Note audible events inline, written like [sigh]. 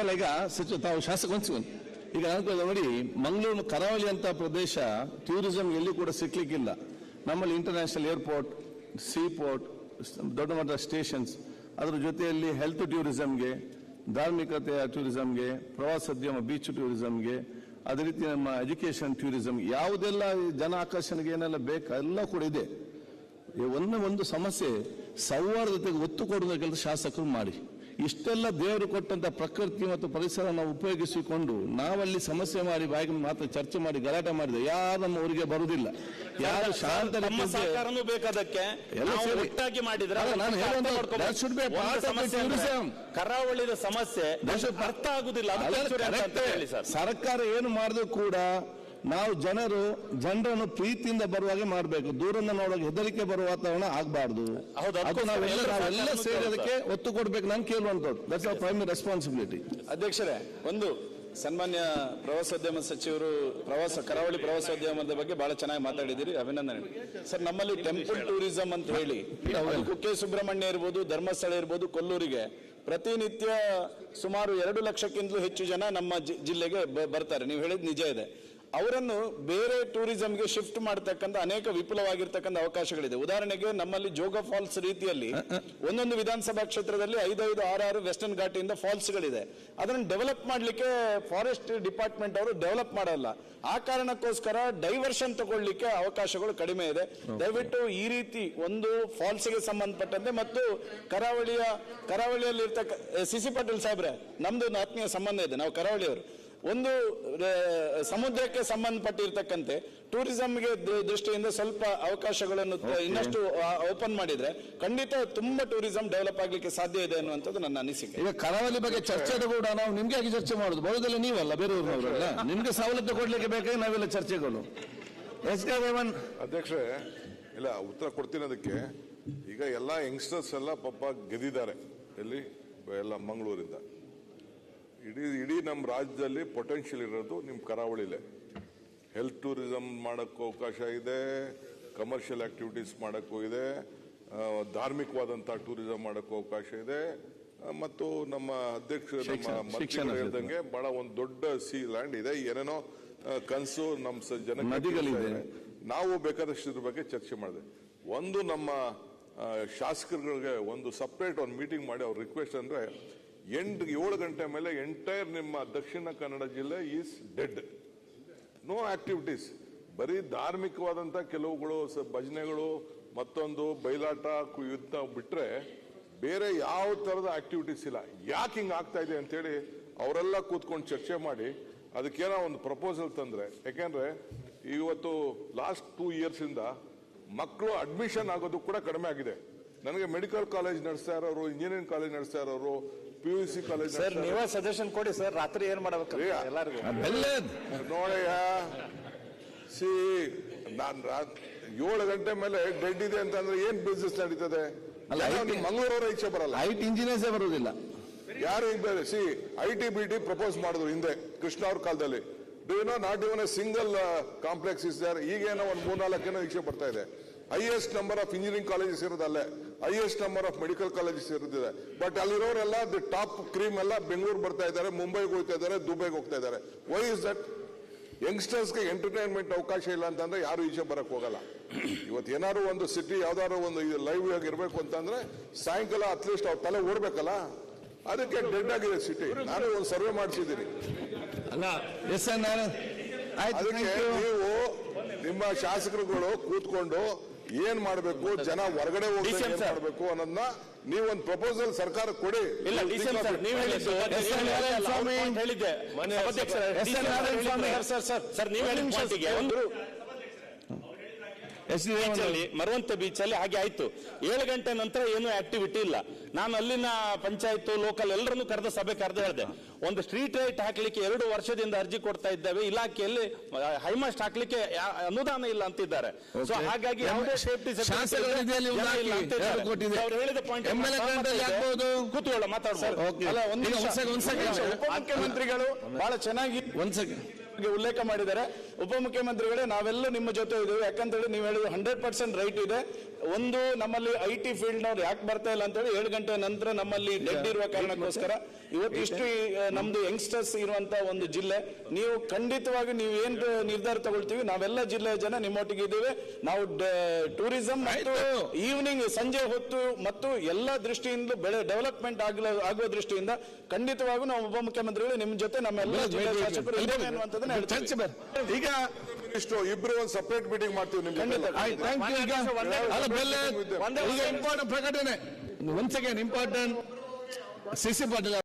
ಹಾಗಲ್ಲ ಈಗ ಸಚಿವ, ತಾವು ಶಾಸಕ ಈಗ ಅನುಕೂಲ ನೋಡಿ, ಮಂಗಳೂರು ಕರಾವಳಿ ಅಂತ ಪ್ರದೇಶ ಟೂರಿಸಂ ಎಲ್ಲಿ ಕೂಡ ಸಿಕ್ಲಿಕ್ಕಿಲ್ಲ. ನಮ್ಮಲ್ಲಿ ಇಂಟರ್ನ್ಯಾಷನಲ್ ಏರ್ಪೋರ್ಟ್ ಸೀ ಪೋರ್ಟ್ ದೊಡ್ಡ ಮಟ್ಟದ ಸ್ಟೇಷನ್ಸ್ ಅದರ ಜೊತೆಯಲ್ಲಿ ಹೆಲ್ತ್ ಟೂರಿಸಂಗೆ ಧಾರ್ಮಿಕತೆಯ ಟೂರಿಸಂಗೆ ಪ್ರವಾಸೋದ್ಯಮ ಬೀಚ್ ಟೂರಿಸಂಗೆ ಅದೇ ರೀತಿ ನಮ್ಮ ಎಜುಕೇಷನ್ ಟೂರಿಸಂ ಯಾವುದೆಲ್ಲ ಜನ ಆಕರ್ಷಣೆಗೆ ಏನೆಲ್ಲ ಬೇಕು, ಎಲ್ಲ ಕೂಡ ಇದೆ. ಒಂದು ಒಂದು ಸಮಸ್ಯೆ ಸೌಹಾರ್ದತೆಗೆ ಒತ್ತು ಕೊಡುವ ಕೆಲಸ ಶಾಸಕರು ಮಾಡಿ. ಇಷ್ಟೆಲ್ಲ ದೇವರು ಕೊಟ್ಟಂತ ಪ್ರಕೃತಿ ಮತ್ತು ಪರಿಸರ ನಾವು ಉಪಯೋಗಿಸಿಕೊಂಡು ನಾವಲ್ಲಿ ಸಮಸ್ಯೆ ಮಾಡಿ ಬಾಯಿಗೆ ಮಾತ್ರ ಚರ್ಚೆ ಮಾಡಿ ಗಲಾಟೆ ಮಾಡಿದೆ ಯಾರು ನಮ್ಮ ಊರಿಗೆ ಬರುವುದಿಲ್ಲ. ಯಾರು ಶಾಂತ ಬೇಕಾದಕ್ಕೆ. ಕರಾವಳಿದ ಸಮಸ್ಯೆ ಅರ್ಥ ಆಗುದಿಲ್ಲ. ಸರ್ಕಾರ ಏನು ಮಾಡಿದ್ರು ಕೂಡ ನಾವು ಜನರು ಜನರನ್ನು ಪ್ರೀತಿಯಿಂದ ಬರುವಾಗೆ ಮಾಡಬೇಕು. ದೂರನ್ನ ನೋಡೋಕೆ ಹೆದರಿಕೆ ಬರುವ ವಾತಾವರಣ ಆಗಬಾರ್ದು. ಹೌದು, ಅದಕ್ಕೋಸ್ಕರ ಅದು ನಾವೆಲ್ಲ ಎಲ್ಲರೂ ನಾವೆಲ್ಲ ಸಹಕಾರವನ್ನು ಸೇರಿ ಅದಕ್ಕೆ ಒತ್ತು ಕೊಡ್ಬೇಕು ನಾನು ಕೇಳುವಂಥದ್ದು. ದಟ್ಸ್ ಅವರ್ ಪ್ರೈಮರಿ ರೆಸ್ಪಾನ್ಸಿಬಿಲಿಟಿ ಅಧ್ಯಕ್ಷರೇ ಒಂದು ಸನ್ಮಾನ್ಯ ಪ್ರವಾಸೋದ್ಯಮ ಸಚಿವರು ಪ್ರವಾಸ ಕರಾವಳಿ ಪ್ರವಾಸೋದ್ಯಮದ ಬಗ್ಗೆ ಬಹಳ ಚೆನ್ನಾಗಿ ಮಾತಾಡಿದಿರಿ ಅಭಿನಂದನೆ ಸರ್ ನಮ್ಮಲ್ಲಿ ಟೆಂಪಲ್ ಟೂರಿಸಂ ಅಂತ ಹೇಳಿ ಕುಕ್ಕೆ ಸುಬ್ರಹ್ಮಣ್ಯ ಇರ್ಬೋದು ಧರ್ಮಸ್ಥಳ ಇರ್ಬೋದು ಕೊಲ್ಲೂರಿಗೆ ಪ್ರತಿನಿತ್ಯ ಸುಮಾರು ಎರಡು ಲಕ್ಷಕ್ಕಿಂತಲೂ ಹೆಚ್ಚು ಜನ ನಮ್ಮ ಜಿ- ಜಿಲ್ಲೆಗೆ ಬ- ಬರ್ತಾರೆ. ನೀವು ಹೇಳಿದ್ ನಿಜ ಇದೆ. ಅವರನ್ನು ಬೇರೆ ಟೂರಿಸಂಗೆ ಶಿಫ್ಟ್ ಮಾಡತಕ್ಕಂತ ಅನೇಕ ವಿಪುಲವಾಗಿರ್ತಕ್ಕಂಥ ಅವಕಾಶಗಳಿದೆ. ಉದಾಹರಣೆಗೆ ನಮ್ಮಲ್ಲಿ ಜೋಗ ಫಾಲ್ಸ್ ರೀತಿಯಲ್ಲಿ ಒಂದೊಂದು ವಿಧಾನಸಭಾ ಕ್ಷೇತ್ರದಲ್ಲಿ ಐದೈದು ಆರಾರು ವೆಸ್ಟರ್ನ್ ಘಾಟಿಯಿಂದ ಫಾಲ್ಸ್ಗಳಿದೆ. ಅದನ್ನು ಡೆವಲಪ್ ಮಾಡಲಿಕ್ಕೆ ಫಾರೆಸ್ಟ್ ಡಿಪಾರ್ಟ್ಮೆಂಟ್ ಅವರು ಡೆವಲಪ್ ಮಾಡಲ್ಲ. ಆ ಕಾರಣಕ್ಕೋಸ್ಕರ ಡೈವರ್ಷನ್ ತಗೊಳ್ಳಿಕ್ಕೆ ಅವಕಾಶಗಳು ಕಡಿಮೆ ಇದೆ. ದಯವಿಟ್ಟು ಈ ರೀತಿ ಒಂದು ಫಾಲ್ಸ್ಗೆ ಸಂಬಂಧಪಟ್ಟಂತೆ ಮತ್ತು ಕರಾವಳಿಯ ಕರಾವಳಿಯಲ್ಲಿ ಇರ್ತಕ್ಕ ಸಿಸಿ ಪಾಟೀಲ್ ಸಾಹೇಬ್ರೆ ನಮ್ದು ಒಂದು ಆತ್ಮೀಯ ಸಂಬಂಧ ಇದೆ. ನಾವು ಕರಾವಳಿಯವರು. ಒಂದು ಸಮುದ್ರಕ್ಕೆ ಸಂಬಂಧಪಟ್ಟಿರ್ತಕ್ಕಂತೆ ಟೂರಿಸಂಗೆ ದೃಷ್ಟಿಯಿಂದ ಸ್ವಲ್ಪ ಅವಕಾಶಗಳನ್ನು ಇನ್ನಷ್ಟು ಓಪನ್ ಮಾಡಿದ್ರೆ ಖಂಡಿತ ತುಂಬಾ ಟೂರಿಸಂ ಡೆವಲಪ್ ಆಗ್ಲಿಕ್ಕೆ ಸಾಧ್ಯ ಇದೆ ಅನ್ನುವಂಥದ್ದು ನನ್ನ ಅನಿಸಿಕೆ. ಈಗ ಕರಾವಳಿ ಬಗ್ಗೆ ಚರ್ಚೆ ಕೂಡ ನಾವು ನಿಮ್ಗೆ ಆಗಿ ಚರ್ಚೆ ಮಾಡುದು? ಬಹುದಲ್ಲಿ ನೀವಲ್ಲ ಬೇರೆಯವ್ರನ್ನವರಲ್ಲ [laughs] ನಿಮ್ಗೆ ಸವಲತ್ತು ಕೊಡ್ಲಿಕ್ಕೆ ಬೇಕಾಗಿ ನಾವೆಲ್ಲ ಚರ್ಚೆಗಳು ಎಸ್ ಕೆ ರೇವನ್ ಅಧ್ಯಕ್ಷರೇ ಇಲ್ಲ ಉತ್ತರ ಕೊಡ್ತೀನಿ ಅದಕ್ಕೆ. ಈಗ ಎಲ್ಲ ಯಂಗ್ಸ್ಟರ್ಸ್ ಎಲ್ಲ ಪಾಪ ಗೆದ್ದಿದ್ದಾರೆ. ಎಲ್ಲಿ? ಎಲ್ಲ ಮಂಗಳೂರಿಂದ. ಇಡೀ ಇಡೀ ನಮ್ಮ ರಾಜ್ಯದಲ್ಲಿ ಪೊಟೆನ್ಷಿಯಲ್ ಇರೋದು ನಿಮ್ಮ ಕರಾವಳಿಲೇ. ಹೆಲ್ತ್ ಟೂರಿಸಂ ಮಾಡೋಕ್ಕೂ ಅವಕಾಶ ಇದೆ ಕಮರ್ಷಿಯಲ್ ಆಕ್ಟಿವಿಟೀಸ್ ಮಾಡೋಕ್ಕೂ ಇದೆ ಧಾರ್ಮಿಕವಾದಂಥ ಟೂರಿಸಂ ಮಾಡೋಕ್ಕೂ ಅವಕಾಶ ಇದೆ. ಮತ್ತು ನಮ್ಮ ಅಧ್ಯಕ್ಷರು ನಮ್ಮ ಹೇಳ್ದಂಗೆ ಬಹಳ ಒಂದು ದೊಡ್ಡ ಸಿ ಲ್ಯಾಂಡ್ ಇದೆ. ಏನೇನೋ ಕನಸು ನಮ್ಮ ನದಿಗಳಿದೆ. ನಾವು ಬೇಕಾದಷ್ಟು ಇದ್ರ ಬಗ್ಗೆ ಚರ್ಚೆ ಮಾಡಿದೆ. ಒಂದು ನಮ್ಮ ಶಾಸಕರುಗಳಿಗೆ ಒಂದು ಸಪ್ರೇಟ್ ಒಂದು ಮೀಟಿಂಗ್ ಮಾಡಿ ಅವ್ರ ರಿಕ್ವೆಸ್ಟ್ ಅಂದ್ರೆ ಎಂಟು, ಏಳು ಗಂಟೆ ಮೇಲೆ ಎಂಟೈರ್ ನಿಮ್ಮ ದಕ್ಷಿಣ ಕನ್ನಡ ಜಿಲ್ಲೆ ಈಸ್ ಡೆಡ್ ನೋ ಆಕ್ಟಿವಿಟೀಸ್ ಬರೀ ಧಾರ್ಮಿಕವಾದಂಥ ಕೆಲವುಗಳು ಭಜನೆಗಳು, ಮತ್ತೊಂದು ಬಯಲಾಟ ಯುದ್ಧ ಬಿಟ್ಟರೆ ಬೇರೆ ಯಾವ ತರದ ಆಕ್ಟಿವಿಟೀಸ್ ಇಲ್ಲ. ಯಾಕೆ ಹಿಂಗೆ ಆಗ್ತಾ ಇದೆ ಅಂತೇಳಿ ಅವರೆಲ್ಲ ಕೂತ್ಕೊಂಡು ಚರ್ಚೆ ಮಾಡಿ ಅದಕ್ಕೇನೋ ಒಂದು ಪ್ರಪೋಸಲ್ ತಂದ್ರೆ. ಯಾಕೆಂದರೆ ಇವತ್ತು ಲಾಸ್ಟ್ ಟೂ ಇಯರ್ಸ್ ಇಂದ ಮಕ್ಕಳು ಅಡ್ಮಿಷನ್ ಆಗೋದು ಕೂಡ ಕಡಿಮೆ ಆಗಿದೆ. ನನಗೆ ಮೆಡಿಕಲ್ ಕಾಲೇಜ್ ನಡೆಸ್ತಾ ಇರೋರು ಇಂಜಿನಿಯರಿಂಗ್ ಕಾಲೇಜ್ ನಡೆಸ್ತಾ ಇರೋರು P U C college sir ನೀವೇ ಸಜೆಷನ್ ಕೊಡಿ ಸರ್ ರಾತ್ರಿ ಏನ್ ಮಾಡಬೇಕು ಎಲ್ಲರಿಗೂ. ನೋಡಯ್ಯ ಸಿ ನಾನ್ ಏಳು ಗಂಟೆ ಮೇಲೆ ಡೆಡ್ ಇದೆ ಅಂತಂದ್ರೆ ಏನ್ ಬಿಸ್ನೆಸ್ ನಡೀತದೆ? ಮಂಗಳೂರವರ ಈಚೆ ಬರಲ್ಲ. ಐಟಿ ಇಂಜಿನಿಯರ್ಸೇ ಬರೋದಿಲ್ಲ. ಯಾರು ಈಗ ಬೇರೆ? C I T B T propose ಮಾಡಿದ್ರು ಹಿಂದೆ ಕೃಷ್ಣ ಅವ್ರ ಕಾಲದಲ್ಲಿ. Do you know not even a single complex is there ಈಗೇನೋ ಒಂದು ಮೂರ್ನಾಲ್ಕೇನೋ ಇಚ್ಛೆ ಬರ್ತಾ ಇದೆ. Highest number of engineering colleges ಇರೋದಲ್ಲೇ highest number of medical colleges ಇರೋದಿದೆ. But ಅಲ್ಲಿರೋರೆಲ್ಲ ದಿ ಟಾಪ್ ಕ್ರೀಮ್ ಎಲ್ಲ ಬೆಂಗಳೂರು ಬರ್ತಾ ಇದ್ದಾರೆ ಮುಂಬೈಗೆ ಹೋಗ್ತಾ ಇದ್ದಾರೆ ದುಬೈಗೆ ಹೋಗ್ತಾ ಇದ್ದಾರೆ. ವೈ ಇಸ್ ದಟ್ ಯಂಗ್ಸ್ಟರ್ಸ್ಗೆ ಎಂಟರ್ಟೈನ್ಮೆಂಟ್ ಅವಕಾಶ ಇಲ್ಲ ಅಂತಂದ್ರೆ ಯಾರು ಈಚೆ ಬರಕ್ ಹೋಗಲ್ಲ. ಇವತ್ತು ಏನಾದ್ರು ಒಂದು ಸಿಟಿ ಯಾವ್ದಾದ್ರು ಒಂದು ಲೈವ್ ಆಗಿ ಇರಬೇಕು ಅಂತಂದ್ರೆ ಸಾಯಂಕಾಲ ಅಟ್ಲೀಸ್ಟ್ ಅವ್ರ ತಲೆ ಓಡ್ಬೇಕಲ್ಲ. ಅದಕ್ಕೆ ಡೆಡ್ ಆಗಿದೆ ಸಿಟಿ ನಾನು ಒಂದು ಸರ್ವೆ ಮಾಡಿಸಿದ್ದೀನಿ. ಅದಕ್ಕೆ ನೀವು ನಿಮ್ಮ ಶಾಸಕರುಗಳು ಕೂತ್ಕೊಂಡು ಏನ್ ಮಾಡಬೇಕು? ಜನ ಹೊರಗಡೆ ಹೋಗಿ ಏನ್. ಮಾಡಬೇಕು ಅನ್ನೋದನ್ನ ನೀವೊಂದು ಪ್ರಪೋಸಲ್ ಸರ್ಕಾರ ಕೊಡಿ. ಇಲ್ಲ ನೀವು ಹೇಳಿದ್ದು ಹೇಳಿದ್ದು ಸರ್ ಸರ್ ಸರ್ ನೀವು ಹೇಳಿದ ಎಸ್ ಡಿ ಬೀಚ್ ಅಲ್ಲಿ ಮರವಂತ ಬೀಚ್ ಅಲ್ಲಿ ಹಾಗೆ ಆಯ್ತು. ಏಳು ಗಂಟೆ ನಂತರ ಏನು ಆಕ್ಟಿವಿಟಿ ಇಲ್ಲ. ನಾನು ಅಲ್ಲಿನ ಪಂಚಾಯತ್ ಲೋಕಲ್ ಎಲ್ಲರನ್ನು ಕರೆದ ಸಭೆ ಕರೆದು ಹೇಳಿದೆ. ಒಂದು ಸ್ಟ್ರೀಟ್ ಲೈಟ್ ಹಾಕ್ಲಿಕ್ಕೆ ಎರಡು ವರ್ಷದಿಂದ ಅರ್ಜಿ ಕೊಡ್ತಾ ಇದ್ದೇವೆ. ಇಲಾಖೆಯಲ್ಲಿ ಹೈಮಾಸ್ಟ್ ಹಾಕ್ಲಿಕ್ಕೆ ಅನುದಾನ ಇಲ್ಲ ಅಂತಿದ್ದಾರೆ. ಸೊ. ಹಾಗಾಗಿ ಯಾವುದೇ ಸೇಫ್ಟಿ ಅವ್ರು ಹೇಳಿದ ಪಾಯಿಂಟ್. ಕೂತ್ಕೊಳ್ಳ ಮಾತಾಡ್ಬೋದು. ಉಪಮುಖ್ಯಮಂತ್ರಿಗಳು ಬಹಳ ಚೆನ್ನಾಗಿ ಉಲ್ಲೇಖ ಮಾಡಿದ್ದಾರೆ. ಉಪಮುಖ್ಯಮಂತ್ರಿಗಳೇ ನಾವೆಲ್ಲ ನಿಮ್ಮ ಜೊತೆ ಇದ್ದೇವೆ. ಯಾಕಂತೇಳಿ ನೀವು ಹೇಳಿದ್ರು ಹಂಡ್ರೆಡ್ ಪರ್ಸೆಂಟ್ ರೈಟ್ ಇದೆ. ಒಂದು ನಮ್ಮಲ್ಲಿ ಐ ಟಿ ಫೀಲ್ಡ್ ನವ್ರು ಯಾಕೆ ಬರ್ತಾ ಇಲ್ಲ ಅಂತೇಳಿ ಏಳು ಗಂಟೆ ನಂತರ ನಮ್ಮಲ್ಲಿ ಡೆಡ್ ಇರುವ ಕಾರಣಕ್ಕೋಸ್ಕರ ಇವತ್ತು ಇಷ್ಟು ನಮ್ದು ಯಂಗ್ಸ್ಟರ್ಸ್ ಇರುವಂತ ಒಂದು ಜಿಲ್ಲೆ. ನೀವು ಖಂಡಿತವಾಗಿ ನೀವು ಏನ್ ನಿರ್ಧಾರ ತಗೊಳ್ತೀವಿ? ನಾವೆಲ್ಲ ಜಿಲ್ಲೆಯ ಜನ ನಿಮ್ಮೊಟ್ಟಿಗೆ ಇದ್ದೇವೆ. ನಾವು ಟೂರಿಸಂ ಮತ್ತು ಈವ್ನಿಂಗ್ ಸಂಜೆ ಹೊತ್ತು ಮತ್ತು ಎಲ್ಲ ದೃಷ್ಟಿಯಿಂದ ಬೆಳೆ ಡೆವಲಪ್ಮೆಂಟ್ ಆಗಲ ಆಗುವ ದೃಷ್ಟಿಯಿಂದ ಖಂಡಿತವಾಗೂ ನಾವು ಉಪಮುಖ್ಯಮಂತ್ರಿಗಳು ನಿಮ್ಮ ಜೊತೆ ನಮ್ಮೆಲ್ಲ ಜಿಲ್ಲೆಯ ಶಾಸಕರು. ಈಗ ಇಷ್ಟು ಇಬ್ರು ಒಂದು ಸಪರೇಟ್ ಮೀಟಿಂಗ್ ಮಾಡ್ತೀವಿ ನಿಮ್ಗೆ. ಇಂಪಾರ್ಟೆಂಟ್ ಪ್ರಕಟಣೆ. One second important CC Patil